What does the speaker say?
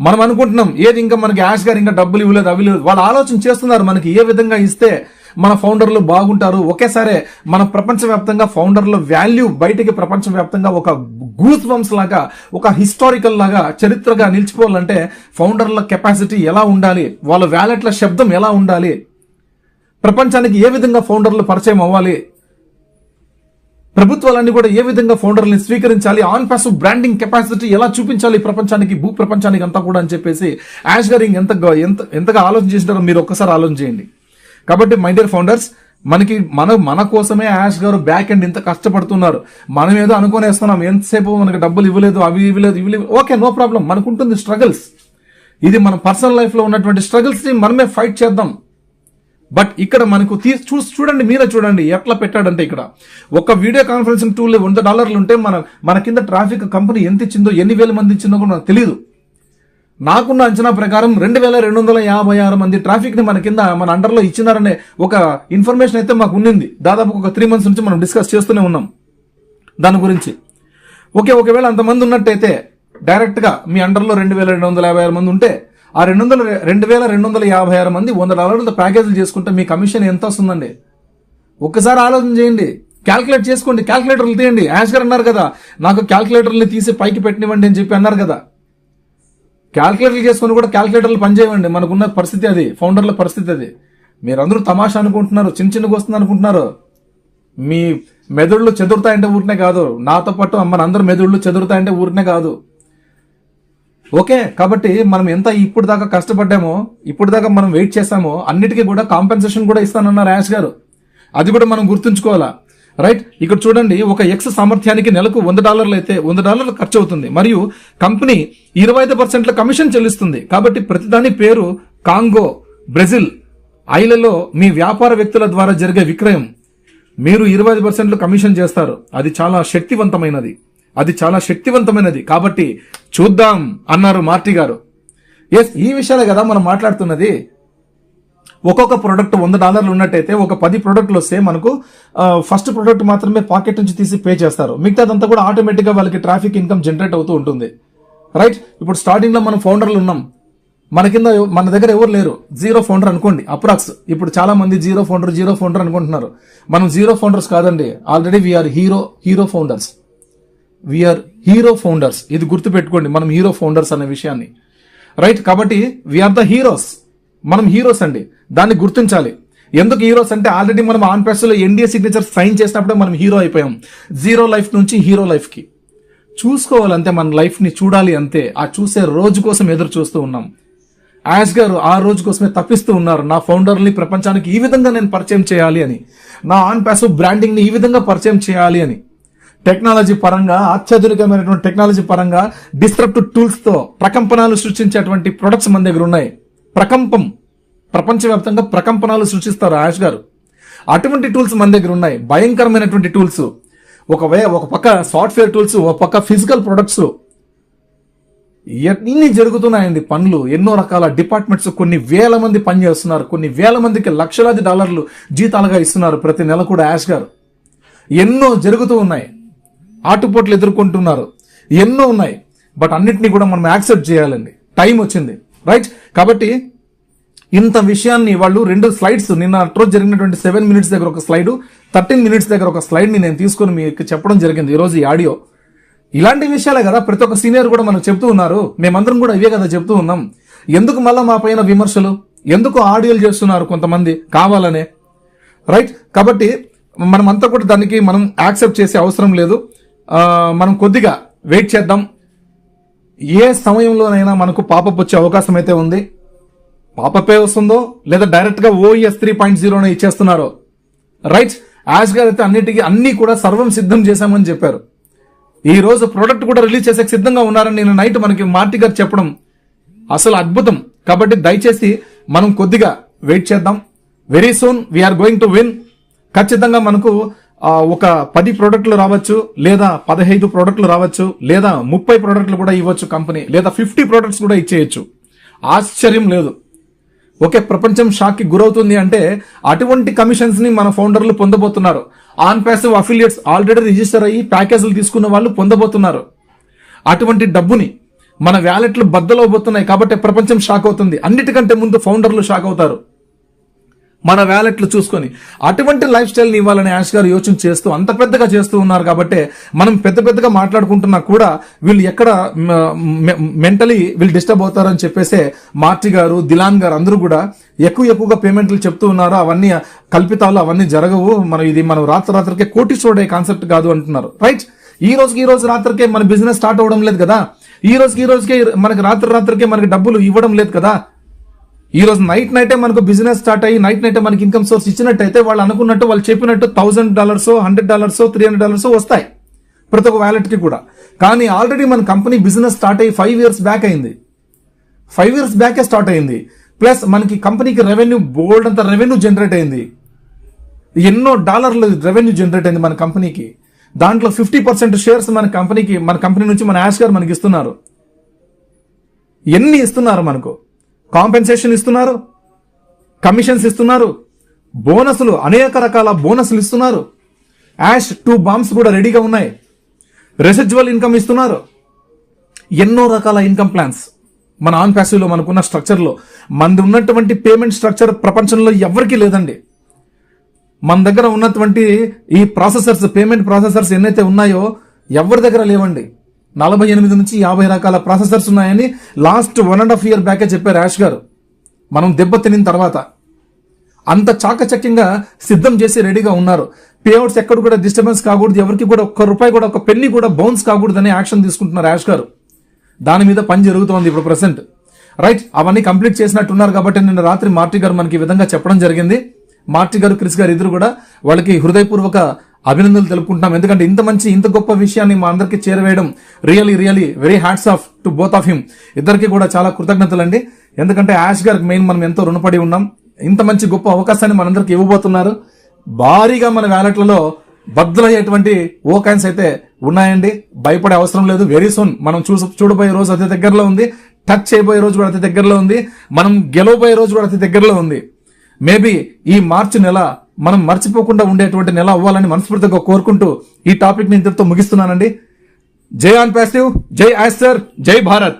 మనం అనుకుంటున్నాం ఏది ఇంకా మనకి యాష్ గారు ఇంకా డబ్బులు ఇవ్వలేదు అవి లేదు వాళ్ళు ఆలోచన చేస్తున్నారు మనకి ఏ విధంగా ఇస్తే మన ఫౌండర్లు బాగుంటారు. ఒకేసారి మన ప్రపంచవ్యాప్తంగా ఫౌండర్ల వాల్యూ బయటికి ప్రపంచవ్యాప్తంగా ఒక గూస్ బంప్స్ లాగా ఒక హిస్టారికల్ లాగా చరిత్రగా నిలిచిపోవాలంటే ఫౌండర్ల కెపాసిటీ ఎలా ఉండాలి వాళ్ళ వ్యాలెట్ల శబ్దం ఎలా ఉండాలి ప్రపంచానికి ఏ విధంగా ఫౌండర్లు పరిచయం అవ్వాలి ప్రభుత్వాలన్నీ కూడా ఏ విధంగా ఫౌండర్ని స్వీకరించాలి? ఆన్ పాసివ్ బ్రాండింగ్ కెపాసిటీ ఎలా చూపించాలి ప్రపంచానికి భూ ప్రపంచానికి అంతా కూడా అని చెప్పేసి యాష్ గారు ఎంత ఎంత ఎంతగా ఆలోచన చేసినారో మీరు ఒక్కసారి ఆలోచన చేయండి. కాబట్టి మై డియర్ ఫౌండర్స్ మనకి మన మన కోసమే యాష్ గారు బ్యాక్ ఎండ్ ఇంత కష్టపడుతున్నారు. మనం ఏదో అనుకునేస్తున్నాం ఎంతసేపు మనకి డబ్బులు ఇవ్వలేదు అవి ఇవ్వలేదు ఇవి ఓకే నో ప్రాబ్లం మనకుంటుంది స్ట్రగుల్స్ స్ట్రగల్స్ ఇది మన పర్సనల్ లైఫ్లో ఉన్నటువంటి స్ట్రగుల్స్ని మనమే ఫైట్ చేద్దాం. బట్ ఇక్కడ మనకు తీ చూ చూడండి మీరే చూడండి ఎట్లా పెట్టాడంటే ఇక్కడ. ఒక వీడియో కాన్ఫరెన్సింగ్ టూల్ వంద డాలర్లు ఉంటే మన మన కింద ట్రాఫిక్ కంపెనీ ఎంత ఇచ్చిందో ఎన్ని వేల మంది ఇచ్చిందో కూడా నాకు తెలియదు నాకున్న అంచనా ప్రకారం రెండు వేల రెండు వందల యాభై ఆరు మంది ట్రాఫిక్ని మన కింద మన అండర్లో ఇచ్చినారనే ఒక ఇన్ఫర్మేషన్ అయితే మాకు ఉన్నింది. దాదాపు ఒక త్రీ మంత్స్ నుంచి మనం డిస్కస్ చేస్తూనే ఉన్నాం దాని గురించి. ఓకే ఒకవేళ అంతమంది ఉన్నట్టయితే డైరెక్ట్గా మీ అండర్లో రెండు వేల రెండు వందల యాభై ఆరు మంది ఉంటే ఆ రెండు వందల రెండు వేల రెండు వందల యాభై ఆరు మంది వంద డాలర్లతో ప్యాకేజీలు చేసుకుంటే మీ కమిషన్ ఎంత వస్తుందండి? ఒక్కసారి ఆలోచన చేయండి. క్యాల్కులేట్ చేసుకోండి. క్యాల్కులేటర్లు తీయండి. యాష్ గారు అన్నారు కదా నాకు క్యాల్కులేటర్లు తీసి పైకి పెట్టినివ్వండి అని చెప్పి అన్నారు కదా. క్యాల్కులేటర్లు చేసుకుని కూడా క్యాల్కులేటర్లు పనిచేయండి మనకున్న పరిస్థితి అది. ఫౌండర్ల పరిస్థితి అది. మీరందరూ తమాషా అనుకుంటున్నారు. చిన్న చిన్నగా వస్తుంది అనుకుంటున్నారు. మీ మెదడులు చెదురుతాయంటే ఊరినే కాదు. నాతో పాటు మన అందరు మెదడులు చెదురుతాయంటే ఊరినే కాదు. ఓకే కాబట్టి మనం ఎంత ఇప్పుడు దాకా కష్టపడ్డామో ఇప్పుడు దాకా మనం వెయిట్ చేసామో అన్నిటికీ కూడా కాంపెన్సేషన్ కూడా ఇస్తానన్నారు యాష్ గారు. అది కూడా మనం గుర్తుంచుకోవాలా? రైట్ ఇక్కడ చూడండి ఒక ఎక్స్ సామర్థ్యానికి నెలకు వంద డాలర్లు అయితే వంద డాలర్లు ఖర్చు అవుతుంది. మరియు కంపెనీ ఇరవై ఐదు పర్సెంట్ల కమిషన్ చెల్లిస్తుంది. కాబట్టి ప్రతిదాని పేరు కాంగో బ్రెజిల్ ఐలలో మీ వ్యాపార వ్యక్తుల ద్వారా జరిగే విక్రయం. మీరు ఇరవై ఐదు పర్సెంట్లు కమిషన్ చేస్తారు. అది చాలా శక్తివంతమైనది. అది చాలా శక్తివంతమైనది. కాబట్టి చూద్దాం అన్నారు మార్టీ గారు. ఎస్ ఈ విషయాలే కదా మనం మాట్లాడుతున్నది. ఒక్కొక్క ప్రోడక్ట్ వంద డాలర్లు ఉన్నట్టయితే ఒక పది ప్రోడక్ట్లు వస్తే మనకు ఫస్ట్ ప్రోడక్ట్ మాత్రమే పాకెట్ నుంచి తీసి పే చేస్తారు. మిగతాదంతా కూడా ఆటోమేటిక్గా వాళ్ళకి ట్రాఫిక్ ఇన్కమ్ జనరేట్ అవుతూ ఉంటుంది. రైట్ ఇప్పుడు స్టార్టింగ్లో మనం ఫౌండర్లు ఉన్నాం. మన కింద మన దగ్గర ఎవరు లేరు. జీరో ఫౌండర్ అనుకోండి అప్రాక్స్ ఇప్పుడు చాలా మంది జీరో ఫౌండర్ జీరో ఫౌండర్ అనుకుంటున్నారు. మనం జీరో ఫౌండర్స్ కాదండి. Already we are hero hero founders we are hero founders ఇది గుర్తుపెట్టుకోండి మనం హీరో ఫౌండర్స్ అనే విషయాన్ని. రైట్ కాబట్టి వీఆర్ ద హీరోస్ మనం హీరోస్ అండి. దాన్ని గుర్తించాలి. ఎందుకు హీరోస్ అంటే ఆల్రెడీ మనం on press NDA signature sign చేసినప్పుడే మనం హీరో అయిపోయాం. జీరో లైఫ్ నుంచి హీరో లైఫ్కి చూసుకోవాలంటే చూసుకోవాలంతే మన లైఫ్ని చూడాలి అంతే. ఆ చూసే రోజు కోసం ఎదురు చూస్తూ ఉన్నాం. యాష్ గారు ఆ రోజు కోసమే తప్పిస్తూ ఉన్నారు. నా ఫౌండర్ని ప్రపంచానికి ఈ విధంగా నేను పరిచయం చేయాలి అని. నా ఆన్ ప్యాసివ్ బ్రాండింగ్ని ఈ విధంగా పరిచయం చేయాలి అని. టెక్నాలజీ పరంగా అత్యాధునికమైనటువంటి టెక్నాలజీ పరంగా డిస్ట్రప్టివ్ టూల్స్తో ప్రకంపనాలు సృష్టించేటువంటి ప్రొడక్ట్స్ మన దగ్గర ఉన్నాయి. ప్రకంపం ప్రపంచవ్యాప్తంగా ప్రకంపనాలు సృష్టిస్తారు యాష్ గారు. అటువంటి టూల్స్ మన దగ్గర ఉన్నాయి. భయంకరమైనటువంటి టూల్స్ ఒక వే ఒక పక్క సాఫ్ట్వేర్ టూల్స్ ఒక పక్క ఫిజికల్ ప్రొడక్ట్స్ ఎన్ని జరుగుతున్నాయండి పనులు? ఎన్నో రకాల డిపార్ట్మెంట్స్ కొన్ని వేల మంది పనిచేస్తున్నారు. కొన్ని వేల మందికి లక్షలాది డాలర్లు జీతాలుగా ఇస్తున్నారు ప్రతి నెల కూడా యాష్ గారు. ఎన్నో జరుగుతూ ఉన్నాయి. ఆటుపోట్లు ఎదుర్కొంటున్నారు. ఎన్నో ఉన్నాయి. బట్ అన్నిటినీ కూడా మనం యాక్సెప్ట్ చేయాలండి. టైం వచ్చింది. రైట్? కాబట్టి ఇంత విషయాన్ని వాళ్ళు రెండు స్లైడ్స్ నిన్న రోజు జరిగినటువంటి సెవెన్ మినిట్స్ దగ్గర ఒక స్లైడ్ థర్టీన్ మినిట్స్ దగ్గర ఒక స్లైడ్ని నేను తీసుకొని మీకు చెప్పడం జరిగింది ఈరోజు ఈ ఆడియో. ఇలాంటి విషయాలే కదా ప్రతి ఒక్క సీనియర్ కూడా మనకు చెప్తూ ఉన్నారు. మేమందరం కూడా ఇవే కదా చెప్తూ ఉన్నాం. ఎందుకు మళ్ళీ మా పైన విమర్శలు? ఎందుకు ఆడియోలు చేస్తున్నారు కొంతమంది? కావాలనే. రైట్? కాబట్టి మనం అంతా కూడా దానికి మనం యాక్సెప్ట్ చేసే అవసరం లేదు. మనం కొద్దిగా వెయిట్ చేద్దాం. ఏ సమయంలోనైనా మనకు పాపప్ వచ్చే అవకాశం అయితే ఉంది. పాపపే వస్తుందో లేదా డైరెక్ట్గా ఓఎస్ త్రీ పాయింట్ జీరోనే ఇచ్చేస్తున్నారో. రైట్ యాష్ గారు అయితే అన్నిటికీ అన్నీ కూడా సర్వం సిద్ధం చేశామని చెప్పారు. ఈ రోజు ప్రోడక్ట్ కూడా రిలీజ్ చేసే సిద్ధంగా ఉన్నారని నేను నైట్ మనకి మార్టి గారు చెప్పడం అసలు అద్భుతం. కాబట్టి దయచేసి మనం కొద్దిగా వెయిట్ చేద్దాం. Very soon we are going to win. ఖచ్చితంగా మనకు ఒక పది ప్రోడక్ట్లు రావచ్చు లేదా పదహైదు ప్రోడక్ట్లు రావచ్చు లేదా ముప్పై ప్రోడక్ట్లు కూడా ఇవ్వచ్చు కంపెనీ లేదా ఫిఫ్టీ ప్రోడక్ట్స్ కూడా ఇచ్చేయచ్చు. ఆశ్చర్యం లేదు. ఒకే ప్రపంచం షాక్కి గురవుతుంది అంటే అటువంటి కమిషన్స్ని మన ఫౌండర్లు పొందబోతున్నారు. On passive affiliates already register అయ్యి ప్యాకేజీలు తీసుకున్న వాళ్ళు పొందబోతున్నారు. అటువంటి డబ్బుని మన వ్యాలెట్లు బద్దలవబోతున్నాయి కాబట్టి ప్రపంచం షాక్ అవుతుంది. అన్నిటికంటే ముందు ఫౌండర్లు షాక్ అవుతారు. మన వ్యాలెట్లు చూసుకొని. అటువంటి లైఫ్ స్టైల్ని ఇవ్వాలని యాష్ గారు యోచన చేస్తూ అంత పెద్దగా చేస్తూ ఉన్నారు కాబట్టి మనం పెద్ద పెద్దగా మాట్లాడుకుంటున్నా కూడా వీళ్ళు ఎక్కడ మెంటలీ వీళ్ళు డిస్టర్బ్ అవుతారని చెప్పేసే మార్టి గారు దిలాన్ గారు అందరూ కూడా ఎక్కువ ఎక్కువగా పేమెంట్లు చెప్తూ ఉన్నారు. అవన్నీ కల్పితాలు అవన్నీ జరగవు. మనం ఇది మనం రాత్రి రాత్రికే కోటి చూడే కాన్సెప్ట్ కాదు అంటున్నారు. రైట్ ఈ రోజుకి ఈ రోజు రాత్రికే మన బిజినెస్ స్టార్ట్ అవ్వడం లేదు కదా. ఈ రోజుకి ఈ రోజుకే మనకి రాత్రి రాత్రికే మనకి డబ్బులు ఇవ్వడం లేదు కదా. ఈ రోజు నైట్ నైటే మనకు బిజినెస్ స్టార్ట్ అయ్యి నైట్ నైటే మనకి ఇన్కమ్ సోర్స్ ఇచ్చినట్టయితే వాళ్ళు అనుకున్నట్టు వాళ్ళు చెప్పినట్టు thousand dollars hundred dollars three hundred dollars వస్తాయి. ప్రతి ఒక్క వ్యాలెట్కి కూడా. కానీ ఆల్రెడీ మన కంపెనీ బిజినెస్ స్టార్ట్ అయ్యి ఫైవ్ ఇయర్స్ బ్యాక్ అయింది. ఫైవ్ ఇయర్స్ బ్యాకే స్టార్ట్ అయింది. ప్లస్ మనకి కంపెనీకి రెవెన్యూ బోల్డ్ అంత రెవెన్యూ జనరేట్ అయింది. ఎన్నో డాలర్లు రెవెన్యూ జనరేట్ అయింది మన కంపెనీకి దాంట్లో ఫిఫ్టీ పర్సెంట్ షేర్స్ మన కంపెనీకి మన కంపెనీ నుంచి మన యాష్ గారు మనకి ఇస్తున్నారు. ఎన్ని ఇస్తున్నారు మనకు? కాంపెన్సేషన్ ఇస్తున్నారు కమిషన్స్ ఇస్తున్నారు బోనస్లు అనేక రకాల బోనస్లు ఇస్తున్నారు. యాష్ టూ బాంబ్స్ కూడా రెడీగా ఉన్నాయి. రెసిజువల్ ఇన్కమ్ ఇస్తున్నారు. ఎన్నో రకాల ఇన్కమ్ ప్లాన్స్. మన ఆన్ ప్యాసివ్లో మనకున్న స్ట్రక్చర్లో మనది ఉన్నటువంటి పేమెంట్ స్ట్రక్చర్ ప్రపంచంలో ఎవరికీ లేదండి. మన దగ్గర ఉన్నటువంటి ఈ ప్రాసెసర్స్ పేమెంట్ ప్రాసెసర్స్ ఎన్నైతే ఉన్నాయో ఎవరి దగ్గర లేవండి. నలభై ఎనిమిది నుంచి యాభై రకాల ప్రాసెసర్స్ ఉన్నాయని last one and half year బ్యాకే చెప్పారు యాష్ గారు. మనం దెబ్బ తినిన తర్వాత. అంత చాకచక్యంగా సిద్ధం చేసి రెడీగా ఉన్నారు. పేఅవుట్స్ ఎక్కడ కూడా డిస్టర్బెన్స్ కాకూడదు ఎవరికి కూడా ఒక్క రూపాయి కూడా ఒక పెన్ని కూడా బౌన్స్ కాకూడదని యాక్షన్ తీసుకుంటున్నారు యాష్ గారు. దాని మీద పని జరుగుతోంది ఇప్పుడు ప్రెసెంట్ రైట్ అవన్నీ కంప్లీట్ చేసినట్టున్నారు కాబట్టి నిన్న రాత్రి మార్టీ గారు మనకి విధంగా చెప్పడం జరిగింది. మార్టీ గారు క్రిస్ గారు ఇద్దరు కూడా వాళ్ళకి హృదయపూర్వక అభినందనలు తెలుపుకుంటున్నాం. ఎందుకంటే ఇంత మంచి ఇంత గొప్ప విషయాన్ని మా అందరికీ చేరవేయడం really really very hats off to both of him ఇద్దరికి కూడా చాలా కృతజ్ఞతలు అండి ఎందుకంటే యాష్ గారికి మెయిన్ మనం ఎంతో రుణపడి ఉన్నాం. ఇంత మంచి గొప్ప అవకాశాన్ని మనందరికి ఇవ్వబోతున్నారు. భారీగా మన వ్యాలెట్లలో బద్దలయ్యేటువంటి ఓకాయిన్స్ అయితే ఉన్నాయండి. భయపడే అవసరం లేదు. వెరీ సూన్ మనం చూ చూడబోయే రోజు అతి దగ్గరలో ఉంది. టచ్ చేయబోయే రోజు కూడా అతి దగ్గరలో ఉంది. మనం గెలవబోయే రోజు కూడా అతి దగ్గరలో ఉంది. మేబీ ఈ మార్చి నెల మనం మర్చిపోకుండా ఉండేటువంటి నెల అవ్వాలని మనస్ఫూర్తిగా కోరుకుంటూ ఈ టాపిక్ని ఇంతటితో ముగిస్తున్నానండి. జై ఆన్ ప్యాసివ్ జై ఆస్టర్ జై భారత్.